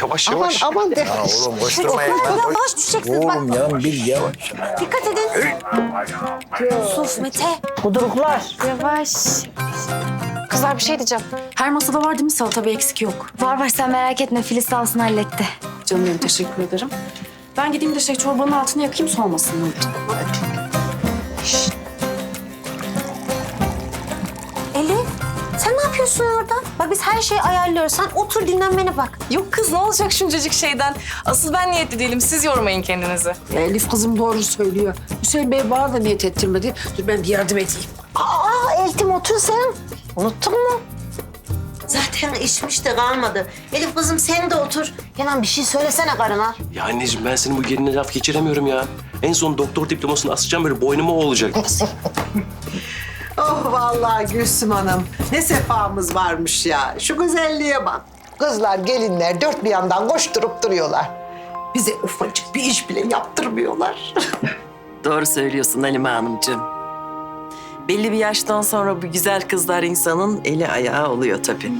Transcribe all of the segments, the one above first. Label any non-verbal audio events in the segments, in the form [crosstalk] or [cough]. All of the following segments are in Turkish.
Yavaş Aman yavaş. aman de. Ya oğlum koşturmayın lan. Buradan baş düşeceksiniz bak. Oğlum ya bir yavaş. Dikkat edin. Yusuf, Mete. Kuduruklar. Yavaş. Kızlar bir şey diyeceğim. Her masada var değil mi salata bir eksik yok. Var var sen merak etme Filiz sağ olsun halletti. Canım benim teşekkür ederim. Ben gideyim de şey çorbanın altını yakayım soğumasın. Elif yapıyorsun orada? Bak biz her şeyi ayarlıyoruz. Sen otur dinlenmene bak. Yok kız ne olacak şuncacık şeyden? Asıl ben niyetli değilim. Siz yormayın kendinizi. Elif kızım doğru söylüyor. Hüseyin Bey bana da niyet ettirmedi. Dur ben bir yardım edeyim. Aa Eltim otur sen. Unuttun mu? Zaten içmiş de kalmadı. Elif kızım sen de otur. Kenan bir şey söylesene karına. Ya anneciğim ben senin bu geline laf geçiremiyorum ya. En son doktor diplomasını asacağım böyle boynuma o olacak. [laughs] Oh vallahi Gülsüm Hanım. Ne sefamız varmış ya. Şu güzelliğe bak. Kızlar, gelinler dört bir yandan koşturup duruyorlar. Bize ufacık bir iş bile yaptırmıyorlar. [laughs] Doğru söylüyorsun Halime Hanımcığım. Belli bir yaştan sonra bu güzel kızlar insanın eli ayağı oluyor tabii.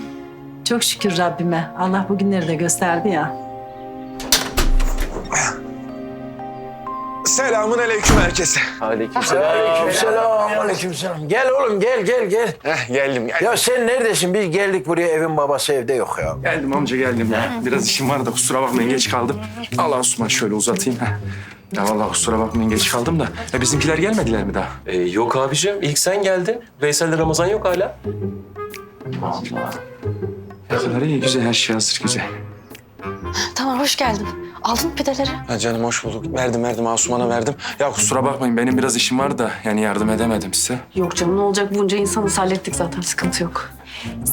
Çok şükür Rabbime. Allah bugünleri de gösterdi ya. Selamun aleyküm herkese. Aleykümselam. Aleykümselam. Gel oğlum gel gel gel. Heh, geldim geldim. Ya sen neredesin? Biz geldik buraya evin babası evde yok ya. Geldim amca geldim ya. Biraz işim var da kusura bakmayın geç kaldım. Allah Osman şöyle uzatayım. Heh. Ya vallahi kusura bakmayın geç kaldım da. Ya bizimkiler gelmediler mi daha? Ee, yok abicim ilk sen geldin. Veysel'le Ramazan yok hala. Ne kadar iyi güzel her şey hazır güzel. Tamam hoş geldin. Aldın mı pideleri? Ha canım hoş bulduk. Verdim verdim Asuman'a verdim. Ya kusura bakmayın benim biraz işim var da yani yardım edemedim size. Yok canım ne olacak bunca insanız hallettik zaten sıkıntı yok.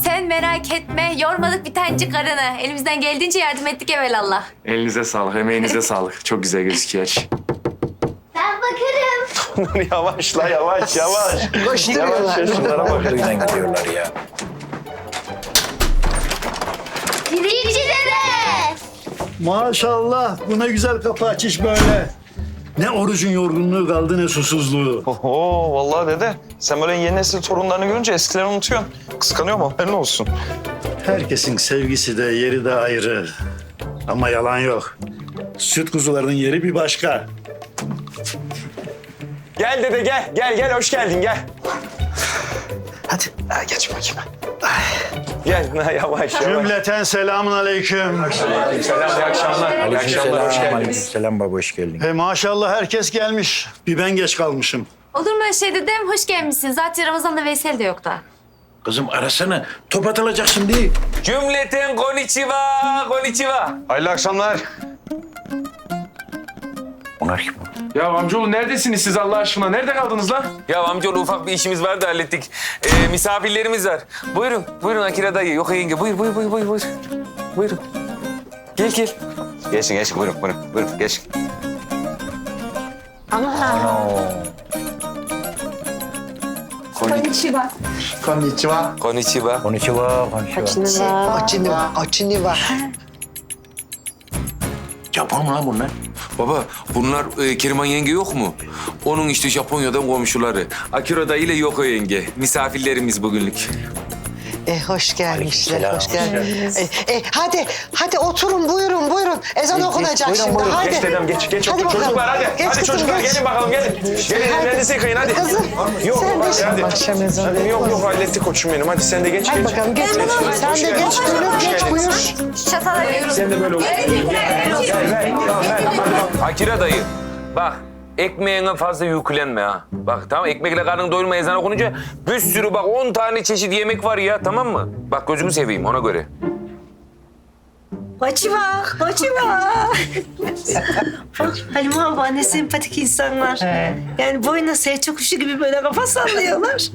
Sen merak etme. Yormadık bir tanecik karını. Elimizden geldiğince yardım ettik evelallah. Elinize sağlık, emeğinize [laughs] sağlık. Çok güzel gözüküyor. Ben bakarım. yavaşla yavaş yavaş. [laughs] Koşturuyorlar. Şunlara bak. Köyden gidiyorlar ya. Dede. Maşallah bu ne güzel kapı açış böyle. Ne orucun yorgunluğu kaldı ne susuzluğu. Oho vallahi dede. Sen böyle yeni nesil torunlarını görünce eskileri unutuyorsun. Kıskanıyorum haberin olsun. Herkesin sevgisi de yeri de ayrı. Ama yalan yok. Süt kuzularının yeri bir başka. Gel dede gel. Gel gel hoş geldin gel. Hadi. Ha, geç bakayım. Gel [laughs] yavaş yavaş. Cümleten selamun aleyküm. Selam iyi akşamlar. İyi akşamlar hoş geldiniz. Aleykümselam baba hoş geldin. E maşallah herkes gelmiş. Bir ben geç kalmışım. Olur mu öyle şey dedem? Hoş gelmişsin. Zaten Ramazan'da Veysel de yok da. Kızım arasana. Top atılacak şimdi. Cümleten konnichiwa, konnichiwa. Hayırlı akşamlar. Onlar kim? Ya amcaoğlu neredesiniz siz Allah aşkına? Nerede kaldınız lan? Ya amcaoğlu ufak bir işimiz var da hallettik. Ee, misafirlerimiz var. Buyurun, buyurun Akira dayı. Yok yenge, buyur, buyur, buyur, buyur, buyur. Buyurun. Gel, gel. Geçin, geçin. Buyurun, buyurun, buyurun. Geç. Konnichiwa. Konnichiwa. Konnichiwa. Konnichiwa. Açını var, açını var. Japon mu lan bunlar? Baba bunlar e, Keriman yenge yok mu? Onun işte Japonya'dan komşuları. Akira dayı ile Yoko yenge. Misafirlerimiz bugünlük. E, hoş gelmişler, Aleykümselam. hoş geldiniz. E, e, hadi, hadi oturun, buyurun, buyurun. Ezan okunacak buyurun, şimdi, buyurun. hadi. Geç dedem geç geç. Hadi bakalım. çocuklar hadi. Geç hadi kızım, çocuklar geç. gelin bakalım gelin. Gelin Hadi. ellerinizi yıkayın hadi. Kızım, Yok sen yok de hadi. hadi. akşam ezanı. Hadi, yok yok hallettik koçum benim. Hadi sen de geç Hadi geç. bakalım, geç. Sen de geç, buyur, geç, buyur. Çatala Sen de böyle ol. Akira dayı bak ekmeğine fazla yüklenme ha. Bak tamam ekmekle karnın doyurma ezan okununca bir sürü bak 10 tane çeşit yemek var ya tamam mı? Bak gözümü seveyim ona göre. Baçıva, baçıva. Halime abla ne sempatik insanlar. Yani boyuna serçe kuşu gibi böyle kafa sallıyorlar.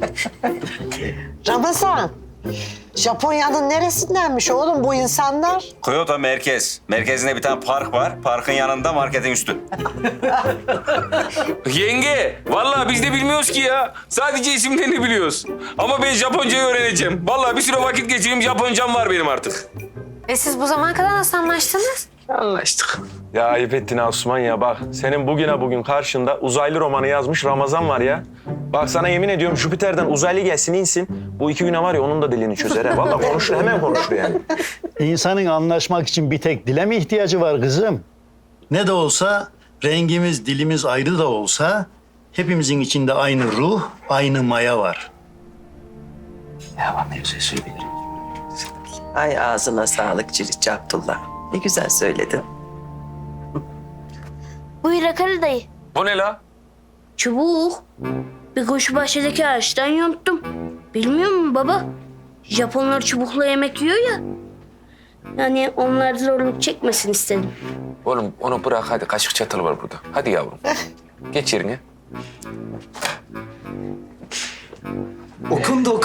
Ramazan, Japonya'nın neresindenmiş oğlum bu insanlar? Kyoto merkez. Merkezinde bir tane park var. Parkın yanında marketin üstü. [laughs] Yenge vallahi biz de bilmiyoruz ki ya. Sadece isimlerini biliyoruz. Ama ben Japoncayı öğreneceğim. Vallahi bir süre vakit geçireyim Japoncam var benim artık. E siz bu zamana kadar nasıl anlaştınız? Anlaştık. Ya ayıp ettin ha Osman ya bak. Senin bugüne bugün karşında uzaylı romanı yazmış Ramazan var ya. Bak sana yemin ediyorum Jüpiter'den uzaylı gelsin insin. Bu iki güne var ya onun da dilini çözer ha. Vallahi konuşur hemen konuşur yani. İnsanın anlaşmak için bir tek dile mi ihtiyacı var kızım? Ne de olsa rengimiz, dilimiz ayrı da olsa hepimizin içinde aynı ruh, aynı maya var. Ay ağzına sağlık Cilici Abdullah. Ne güzel söyledin. Buyur Akara dayı. Bu ne la? Çubuk. Bir koşu bahçedeki ağaçtan yonttum. Bilmiyor musun baba? Japonlar çubukla yemek yiyor ya. Yani onlar zorluk çekmesin istedim. Oğlum onu bırak hadi kaşık çatalı var burada. Hadi yavrum. Geç yerine.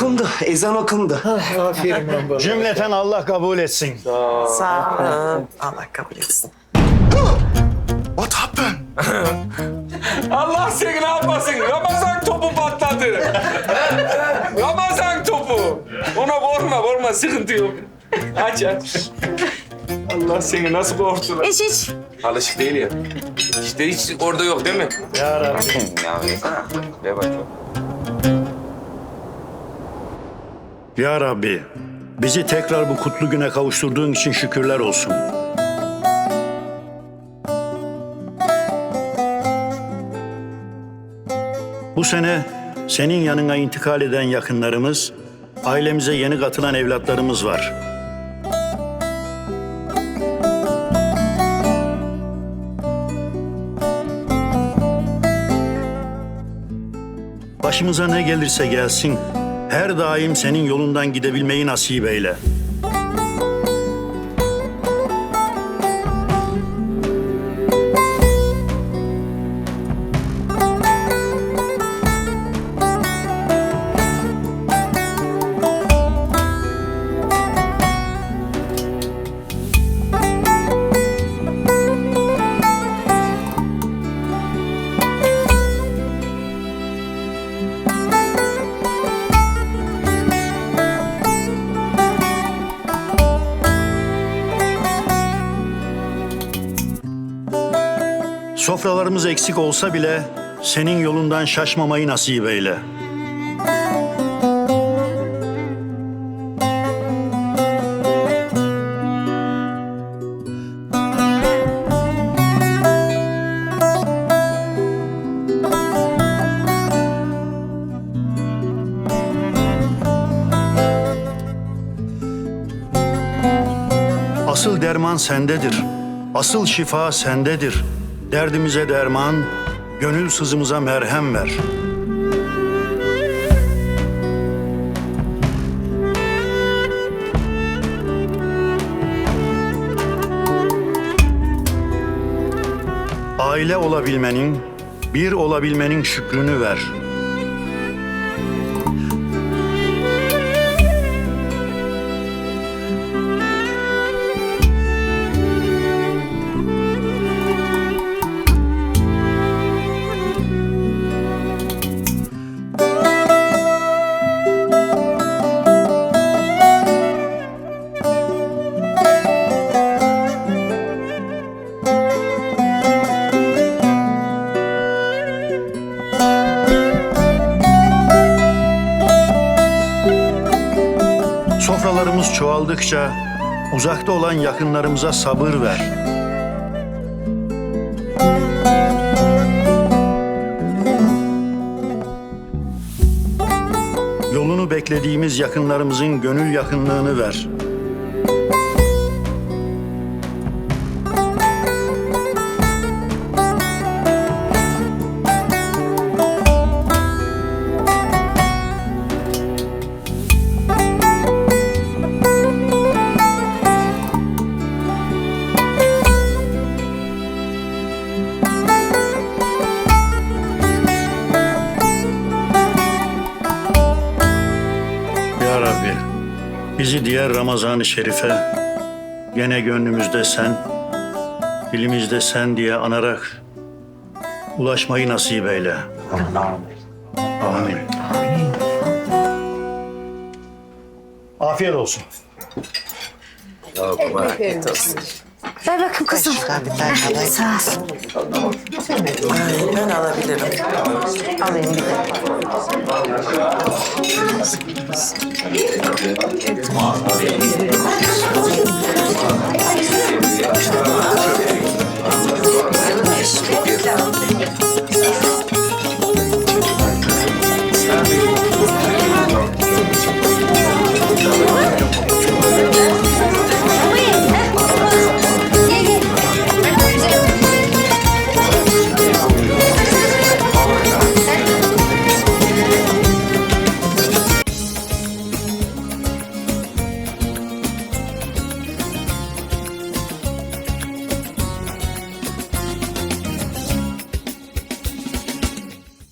Okundu okundu. Ezan okundu. Cümleten Allah kabul etsin. Sağ olun. Allah kabul etsin. What happened? Allah seni ne yapmasın? Ramazan topu patladı. Ramazan topu. Ona korkma korkma sıkıntı yok. Aç aç. Allah seni nasıl korktu lan? İç iç. Alışık değil ya. İşte hiç orada yok değil mi? Ya Rabbi. ya, ver bakayım. Ya Rabbi, bizi tekrar bu kutlu güne kavuşturduğun için şükürler olsun. Bu sene senin yanına intikal eden yakınlarımız, ailemize yeni katılan evlatlarımız var. Başımıza ne gelirse gelsin, her daim senin yolundan gidebilmeyi nasip eyle. Sofralarımız eksik olsa bile senin yolundan şaşmamayı nasip eyle. Asıl derman sendedir. Asıl şifa sendedir. Derdimize derman, gönül sızımıza merhem ver. Aile olabilmenin, bir olabilmenin şükrünü ver. Sofralarımız çoğaldıkça uzakta olan yakınlarımıza sabır ver. Yolunu beklediğimiz yakınlarımızın gönül yakınlığını ver. Diğer Ramazan-ı Şerif'e gene gönlümüzde sen, dilimizde sen diye anarak ulaşmayı nasip eyle. Amin. Afiyet olsun. Afiyet olsun. Ver bakayım kızım. Şuradan bir tane alayım. Sağ ol. Ben alabilirim. Alayım bir de.